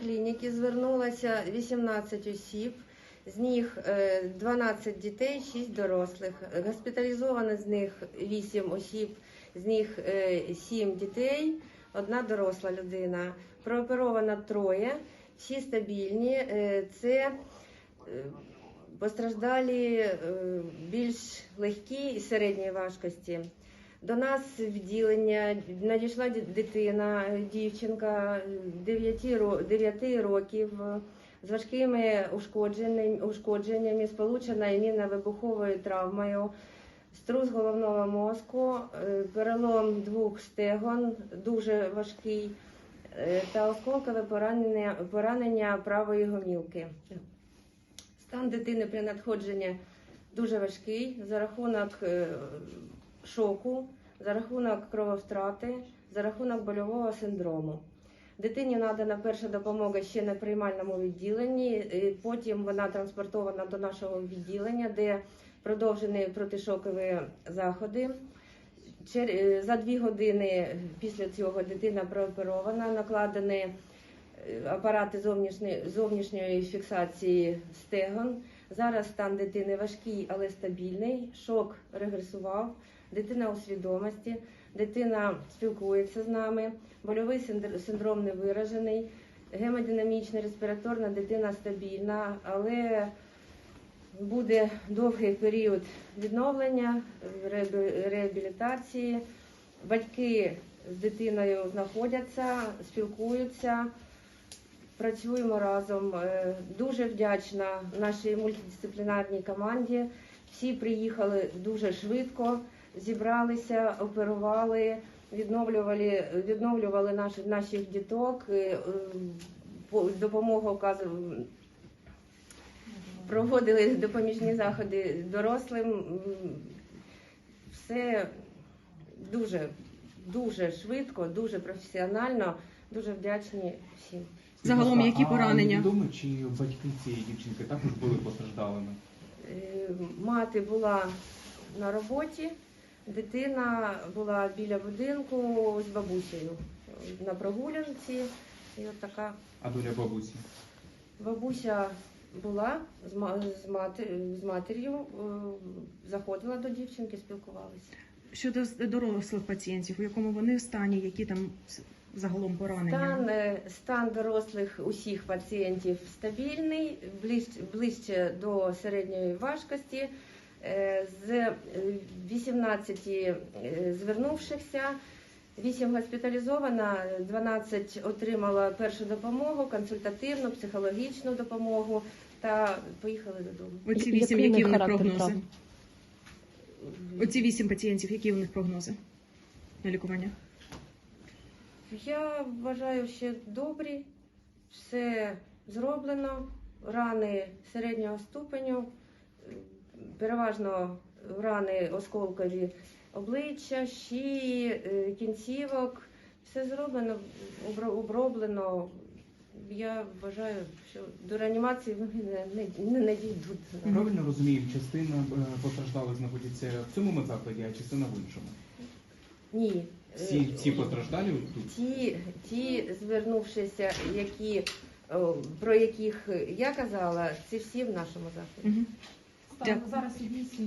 клініки звернулося 18 осіб, з них е, 12 дітей, 6 дорослих. Госпіталізовано з них 8 осіб, з них 7 дітей, одна доросла людина. Прооперовано троє, всі стабільні. Е, Це е, постраждалі е, більш легкі і середньої важкості. До нас відділення надійшла дитина, дівчинка 9, років з важкими ушкодженнями, сполученою мінно-вибуховою травмою, струс головного мозку, е, перелом двох стегон, дуже важкий, е, та осколкове поранення, поранення правої гомілки. Стан дитини при надходженні дуже важкий за рахунок е, шоку, за рахунок крововтрати, за рахунок больового синдрому. Дитині надана перша допомога ще на приймальному відділенні. Потім вона транспортована до нашого відділення, де продовжені протишокові заходи. Е, За дві години після цього дитина прооперована, накладені е, апарати зовнішньої, зовнішньої фіксації стегон. Зараз стан дитини важкий, але стабільний. Шок регресував. Дитина у свідомості, дитина спілкується з нами, больовий синдром не виражений, гемодинамічна, респіраторна дитина стабільна, але буде довгий період відновлення, реабілітації. Батьки з дитиною знаходяться, спілкуються, працюємо разом. Е, Дуже вдячна нашій мультидисциплінарній команді. Всі приїхали дуже швидко, зібралися, оперували, відновлювали, відновлювали наші, наших діток, е, е, по- допомогу оказували проводили допоміжні заходи дорослим. Все дуже, дуже швидко, дуже професіонально, дуже вдячні всім. Загалом, які А поранення? Відомо, чи батьки цієї дівчинки також були постраждалими? Е, Мати була на роботі, дитина була біля будинку з бабусею на прогулянці. І от така А доля бабусі? бабуся була з, ма- з, мати, з матір'ю, е, заходила до дівчинки, спілкувалися. Щодо з- дорослих пацієнтів, у якому вони стані, які там с- загалом поранення? Стан, е, стан дорослих усіх пацієнтів стабільний, ближче, ближче до середньої важкості. Е, З е, 18 е, звернувшихся, 8 госпіталізовано, 12 отримала першу допомогу, консультативну, психологічну допомогу та поїхали додому. Оці Який вісім, які них них прогнози? Оці вісім пацієнтів, які у них прогнози на лікування? Я вважаю, що добрі, все зроблено, рани середнього ступеню, е, переважно рани осколкові обличчя, шиї, е, кінцівок. Все зроблено, обро- оброблено. Я вважаю, що до реанімації вони не, не, не, не дійдуть. Правильно розумію, частина е, постраждалих знаходиться в цьому медзакладі, а частина в іншому. Ні. Е, Всі, всі постраждалі тут? Ті, ті звернувшися, які, про яких я казала, це всі в нашому закладі. Угу. Так, зараз вісім